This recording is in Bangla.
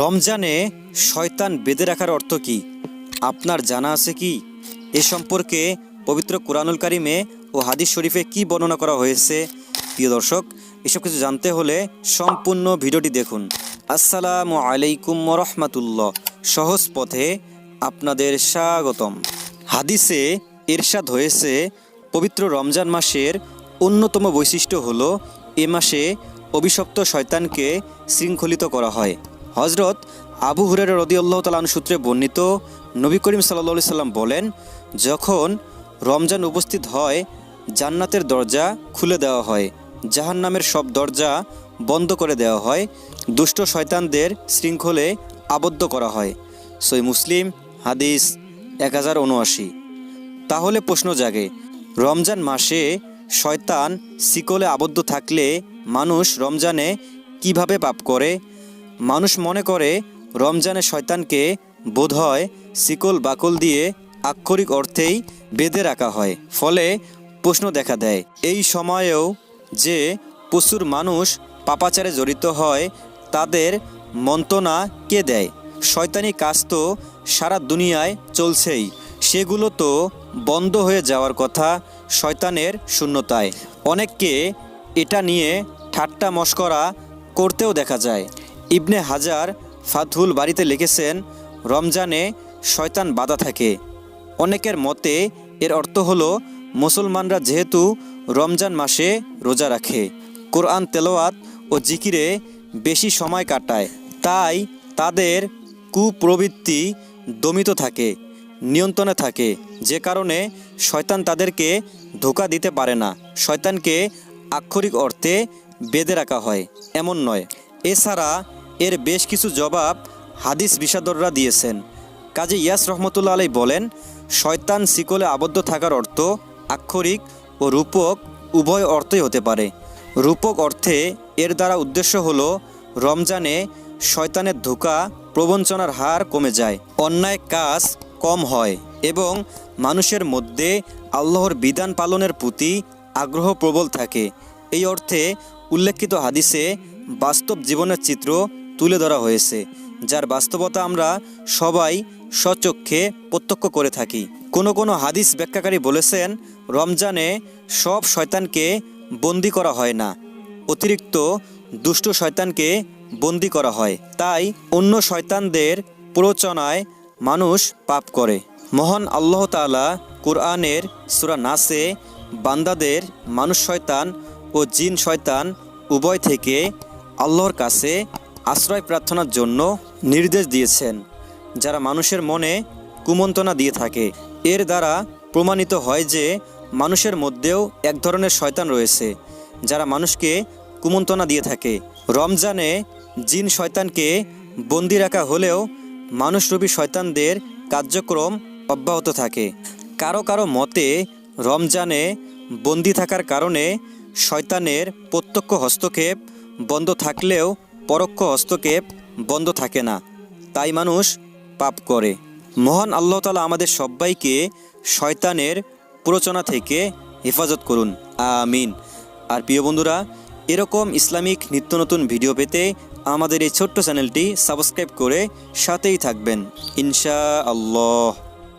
রমজানে শয়তান বেঁধে রাখার অর্থ কি? আপনার জানা আছে কি? এ সম্পর্কে পবিত্র কোরআনুল কারিমে ও হাদিস শরীফে কি বর্ণনা করা হয়েছে? প্রিয় দর্শক, এসব কিছু জানতে হলে সম্পূর্ণ ভিডিওটি দেখুন। আসসালামু আলাইকুম রহমাতুল্লাহ। সহজ পথে আপনাদের স্বাগতম। হাদিসে এরশাদ হয়েছে, পবিত্র রমজান মাসের অন্যতম বৈশিষ্ট্য হলো, এ মাসে অভিশপ্ত শয়তানকে শৃঙ্খলিত করা হয়। হজরত আবু হুরের রদিউল্লাহ তালান সূত্রে বর্ণিত, নবী করিম সাল্লা সাল্লাম বলেন, যখন রমজান উপস্থিত হয়, জান্নাতের দরজা খুলে দেওয়া হয়, জাহান্নামের সব দরজা বন্ধ করে দেওয়া হয়, দুষ্ট শয়তানদের শৃঙ্খলে আবদ্ধ করা হয়। সই মুসলিম, হাদিস এক হাজার উনআশি। তাহলে প্রশ্ন জাগে, রমজান মাসে শয়তান শিকলে আবদ্ধ থাকলে মানুষ রমজানে কীভাবে পাপ করে? মানুষ মনে করে রমজানে শয়তানকে বোধহয় শিকল বাকল দিয়ে আক্ষরিক অর্থেই বেঁধে রাখা হয়, ফলে প্রশ্ন দেখা দেয়, এই সময়েও যে প্রচুর মানুষ পাপাচারে জড়িত হয়, তাদের মন্ত্রণা কে দেয়? শয়তানি কাজ তো সারা দুনিয়ায় চলছেই, সেগুলো তো বন্ধ হয়ে যাওয়ার কথা শয়তানের শূন্যতায়। অনেককে এটা নিয়ে ঠাট্টা মস্করা করতেও দেখা যায়। ইবনে হাজার ফাথুল বাড়িতে লিখেছেন, রমজানে শয়তান বাধা থাকে। অনেকের মতে এর অর্থ হলো, মুসলমানরা যেহেতু রমজান মাসে রোজা রাখে, কোরআন, তেলাওয়াত ও জিকিরে বেশি সময় কাটায়, তাই তাদের কুপ্রবৃত্তি দমিত থাকে, নিয়ন্ত্রণে থাকে, যে কারণে শয়তান তাদেরকে ধোকা দিতে পারে না। শয়তানকে আক্ষরিক অর্থে বেঁধে রাখা হয়, এমন নয়। এছাড়া এর বেশ কিছু জবাব হাদিস বিষাদররা দিয়েছেন। কাজী ইয়াস রহমতুল্লা আলাই বলেন, শয়তান শিকলে আবদ্ধ থাকার অর্থ আক্ষরিক ও রূপক উভয় অর্থই হতে পারে। রূপক অর্থে এর দ্বারা উদ্দেশ্য হল রমজানে শয়তানের ধোকা, প্রবঞ্চনার হার কমে যায়, অন্যায় কাজ কম হয় এবং মানুষের মধ্যে আল্লাহর বিধান পালনের প্রতি আগ্রহ প্রবল থাকে। এই অর্থে উল্লেখিত হাদিসে বাস্তব জীবনের চিত্র তুলে ধরা হয়েছে, যার বাস্তবতা আমরা সবাই স্বচক্ষে প্রত্যক্ষ করে থাকি। কোনো কোনো হাদিস ব্যাখ্যাকারী বলেছেন, রমজানে সব শয়তানকে বন্দি করা হয় না, অতিরিক্ত দুষ্ট শয়তানকে বন্দি করা হয়। তাই অন্য শয়তানদের প্ররোচনায় মানুষ পাপ করে। মহান আল্লাহ তাআলা কোরআনের সুরা নাসে বান্দাদের মানুষ শয়তান ও জিন শয়তান উভয় থেকে আল্লাহর কাছে আশ্রয় প্রার্থনার জন্য নির্দেশ দিয়েছেন, যারা মানুষের মনে কুমন্ত্রণা দিয়ে থাকে। এর দ্বারা প্রমাণিত হয় যে মানুষের মধ্যেও এক ধরনের শয়তান রয়েছে, যারা মানুষকে কুমন্ত্রণা দিয়ে থাকে। রমজানে জিন শয়তানকে বন্দি রাখা হলেও মানুষরূপী শয়তানদের কার্যক্রম অব্যাহত থাকে। কারও কারও মতে, রমজানে বন্দি থাকার কারণে শয়তানের প্রত্যক্ষ হস্তক্ষেপ বন্ধ থাকলেও পরোক্ষ হস্তক্ষেপ বন্ধ থাকে না। তাই মানুষ পাপ করে। মহান আল্লাহ তালা আমাদের সবাইকে শয়তানের প্ররোচনা থেকে হেফাজত করুন। আমিন। আর প্রিয় বন্ধুরা, এরকম ইসলামিক নিত্য নতুন ভিডিও পেতে আমাদের এই ছোট্ট চ্যানেলটি সাবস্ক্রাইব করে সাথেই থাকবেন। ইনশা আল্লাহ